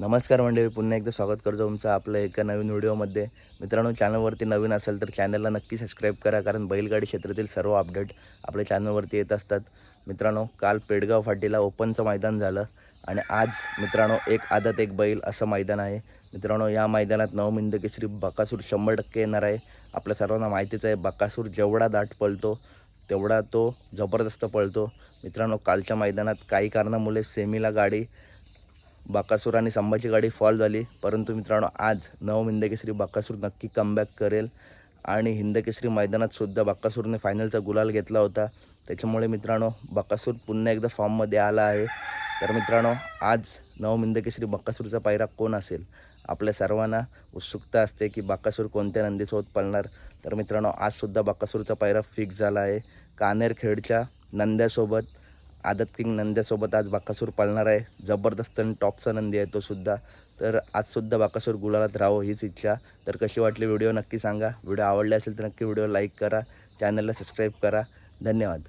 नमस्कार मंडळी पुन्हा एकदा स्वागत करतो तुमचं आपल्या एका नवीन व्हिडिओमध्ये. मित्रांनो चॅनलवरती नवीन असेल तर चॅनलला नक्की सबस्क्राईब करा कारण बैलगाडी क्षेत्रातील सर्व अपडेट आपल्या चॅनलवरती येत असतात. मित्रांनो काल पेडगाव फाटीला ओपनचं मैदान झालं आणि आज मित्रांनो एक आदत एक बैल असं मैदान आहे. मित्रांनो या मैदानात नवमिंद केसरी बकासूर शंभर टक्के येणार आहे. आपल्या सर्वांना माहितीच आहे बकासूर जेवढा दाट पळतो तेवढा तो जबरदस्त पळतो. मित्रांनो कालच्या मैदानात काही कारणामुळे सेमीला गाडी बाकासूर आणि संभाची गाडी फॉल झाली. परंतु मित्रांनो आज नवम हिंदकेसरी बाकासूर नक्की कमबॅक करेल. आणि हिंदकेसरी मैदानात सुद्धा बाकासूरने फायनलचा गुलाल घेतला होता. त्याच्यामुळे मित्रांनो बाकासूर पुन्हा एकदा फॉर्ममध्ये आला आहे. तर मित्रांनो आज नवम हिंदकेसरी बाकासूरचा पायरा कोण असेल? आपल्या सर्वांना उत्सुकता असते की बाकासूर कोणत्या नंदीसोबत पळणार. तर मित्रांनो आजसुद्धा बाकासूरचा पायरा फिक्स झाला आहे. कानेरखेडच्या नंद्यासोबत आदत किंग नंद्यासोबत आज बाकासूर पाळणार आहे. जबरदस्त आणि टॉपचा नंदी आहे तो सुद्धा. तर आजसुद्धा बाकासूर गुलालात राहो हीच इच्छा. तर कशी वाटली व्हिडिओ नक्की सांगा. व्हिडिओ आवडले असेल तर नक्की व्हिडिओ लाईक करा. चॅनलला सबस्क्राईब करा. धन्यवाद.